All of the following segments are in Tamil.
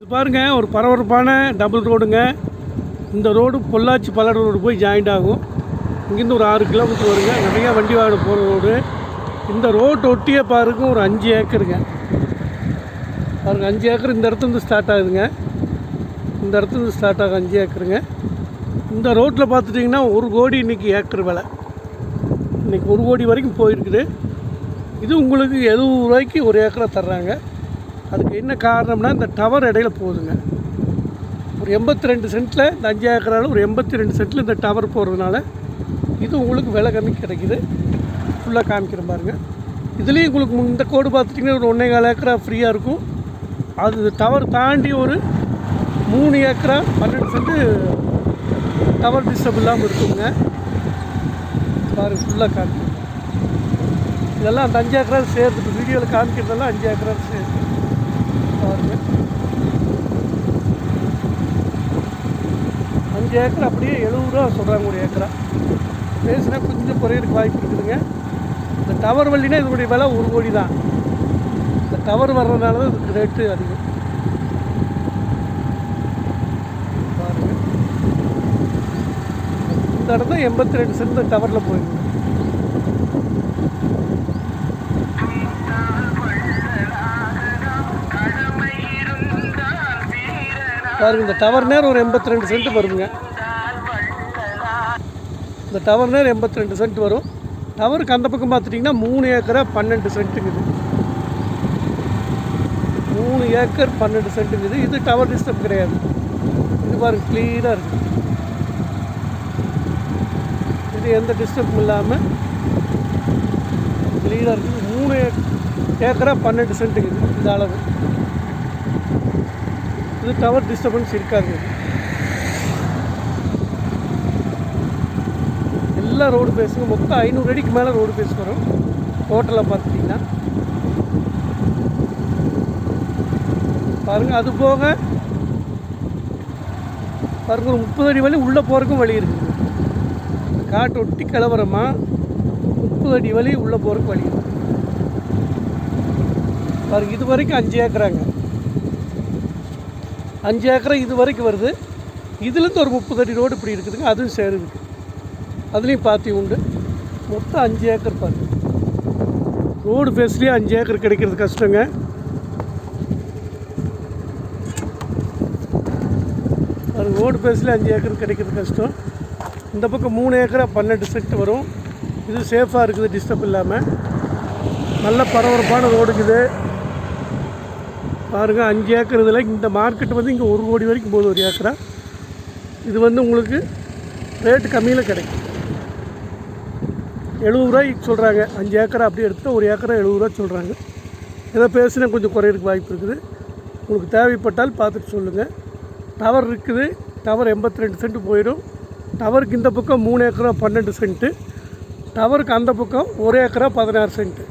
இது பாருங்க ஒரு பரபரப்பான டபுள் ரோடுங்க இந்த ரோடு பொள்ளாச்சி பல்லட ரோடு போய் ஜாயிண்ட் ஆகும். இங்கேருந்து ஒரு ஆறு கிலோமீட்டர் வருங்க. நிறையா வண்டி வாகனம் போகிற ரோடு இந்த ரோட்டை ஒட்டியே பாருங்க ஒரு அஞ்சு ஏக்கருங்க. பாருங்க அஞ்சு ஏக்கர் இந்த இடத்துலேருந்து ஸ்டார்ட் ஆகுதுங்க. இந்த இடத்துலேருந்து ஸ்டார்ட் ஆகும் அஞ்சு ஏக்கருங்க. இந்த ரோட்டில் பார்த்துட்டிங்கன்னா ஒரு கோடி இன்றைக்கி ஏக்கர் விலை. இன்றைக்கி ஒரு கோடி வரைக்கும் போயிருக்குது. இது உங்களுக்கு எழுபது ரூபாய்க்கு ஒரு ஏக்கரை தர்றாங்க. அதுக்கு என்ன காரணம்னா இந்த டவர் இடையில போகுதுங்க. ஒரு எண்பத்தி ரெண்டு சென்ட்டில் இந்த அஞ்சு ஏக்கரால் ஒரு எண்பத்தி ரெண்டு சென்ட்டில் இந்த டவர் போகிறதுனால இது உங்களுக்கு விலை கம்மி கிடைக்குது. ஃபுல்லாக காமிக்கிறேன் பாருங்க. இதுலேயும் உங்களுக்கு இந்த கோடு பார்த்துட்டிங்கன்னா ஒரு ஒன்றே கால் ஏக்கரா ஃப்ரீயாக இருக்கும். அது டவர் தாண்டி ஒரு மூணு ஏக்கரா பன்னெண்டு சென்ட்டு டவர் டிஸ்டர்ப் இல்லாமல் இருக்குங்க. பாருங்க ஃபுல்லாக காமிக்கிறேன். இதெல்லாம் அந்த அஞ்சு ஏக்கரா சேர்த்து வீடியோவில் காமிக்கிறதெல்லாம் அஞ்சு ஏக்கரா சேர்த்து பாருங்க அஞ்சு ஏக்கர் அப்படியே எழுபது ரூபா சொல்கிறாங்க ஒரு ஏக்கரா. பேசுனா கொஞ்சம் குறையிறதுக்கு வாய்ப்பு இருக்குதுங்க. இந்த டவர் வள்ளினா இதனுடைய விலை ஒரு கோடி தான். இந்த டவர் வர்றதுனால தான் இதுக்கு ரேட்டு அதிகம். பாருங்க. இந்த இடத்துல எண்பத்தி ரெண்டு சென்ட் டவரில் போயிருக்கு பாருங்க இந்த டவர் நேரம் ஒரு எண்பத்தி ரெண்டு சென்ட் வருங்க இந்த டவர் எண்பத்தி ரெண்டு சென்ட் வரும். டவருக்கு அந்த பக்கம் பார்த்துட்டிங்கன்னா மூணு ஏக்கரா பன்னெண்டு சென்ட்டுங்குது மூணு ஏக்கர் பன்னெண்டு சென்ட்டுங்குது இது டவர் டிஸ்டர்ப் கிடையாது. இது பாருங்க க்ளீனாக இருக்குது இது எந்த டிஸ்டர்பும் இல்லாமல் க்ளீனாக இருக்குது மூணு ஏக்- ஏக்கரா பன்னெண்டு சென்ட்டுங்குது இந்த அளவு. இது டவர் டிஸ்டர்பன்ஸ் இருக்காது. எல்லா ரோடு பேசுங்க. மொத்தம் ஐநூறு அடிக்கு மேலே ரோடு பேஸ் வரும். டோட்டலாக பார்த்துட்டிங்கன்னா பாருங்கள் அது போக பாருங்க ஒரு முப்பது அடி வழி உள்ளே போகிறதுக்கும் வழி இருக்குது காட்டு ஒட்டி கிளவுறமா முப்பது அடி வழி உள்ளே போகிறதுக்கு வழி இருக்குது பாருங்க இது வரைக்கும் அஞ்சு ஏக்கராங்க. அஞ்சு ஏக்கரை இது வரைக்கும் வருது. இதுலேருந்து ஒரு முப்பது அடி ரோடு இப்படி இருக்குதுங்க. அதுவும் சேருதுக்கு அதுலேயும் பாத்தி உண்டு. மொத்தம் அஞ்சு ஏக்கர் பாருங்க ரோடு ஃபேஸ்லேயே அஞ்சு ஏக்கர் கிடைக்கிறது கஷ்டங்க. அது ரோடு ஃபேஸ்லேயே அஞ்சு ஏக்கர் கிடைக்கிறது கஷ்டம். இந்த பக்கம் மூணு ஏக்கரா பன்னெண்டு சென்ட் வரும். இது சேஃபாக இருக்குது டிஸ்டர்ப் இல்லாமல் நல்ல பரபரப்பான ரோடுக்குது பாருங்க அஞ்சு ஏக்கர் இதில் இந்த மார்க்கெட் வந்து இங்கே ஒரு கோடி வரைக்கும் போகுது ஒரு ஏக்கரா. இது வந்து உங்களுக்கு ரேட்டு கம்மியில் கிடைக்கும். எழுபது ரூபாய்க்கு சொல்கிறாங்க அஞ்சு ஏக்கரா அப்படியே எடுத்துகிட்டு ஒரு ஏக்கரா எழுபது ரூபா சொல்கிறாங்க ஏதோ பேசினா கொஞ்சம் குறையிறதுக்கு வாய்ப்பு இருக்குது. உங்களுக்கு தேவைப்பட்டால் பார்த்துட்டு சொல்லுங்கள் டவர் இருக்குது. டவர் எண்பத்தி ரெண்டு சென்ட் போயிடும். டவருக்கு இந்த பக்கம் மூணு ஏக்கரா பன்னெண்டு சென்ட்டு டவருக்கு அந்த பக்கம் ஒரு ஏக்கரா பதினாறு சென்ட்டு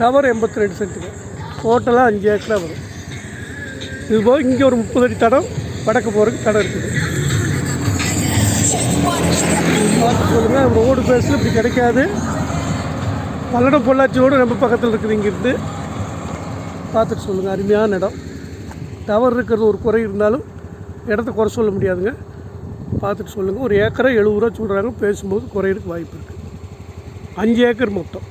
டவர் எண்பத்தி ரெண்டு சென்ட்டுங்க டோட்டலாக அஞ்சு ஏக்கரா வரும். இது போக இங்கே ஒரு முப்பது அடி தடம் வடக்கு போகிறதுக்கு தடம் இருக்குது. பார்த்து சொல்லுங்கள் ரோடு பேஸில் இப்படி கிடைக்காது. பல்லடம் பொள்ளாச்சி ரோடு ரொம்ப பக்கத்தில் இருக்குது இங்கேருந்து. பார்த்துட்டு சொல்லுங்கள் அருமையான இடம். டவர் இருக்கிறது ஒரு குறை இருந்தாலும் இடத்த குறை சொல்ல முடியாதுங்க. பார்த்துட்டு சொல்லுங்கள் ஒரு ஏக்கரை எழுபது ரூபா சொல்கிறாங்க பேசும்போது குறையிறதுக்கு வாய்ப்பு இருக்குது அஞ்சு ஏக்கர் மொத்தம்.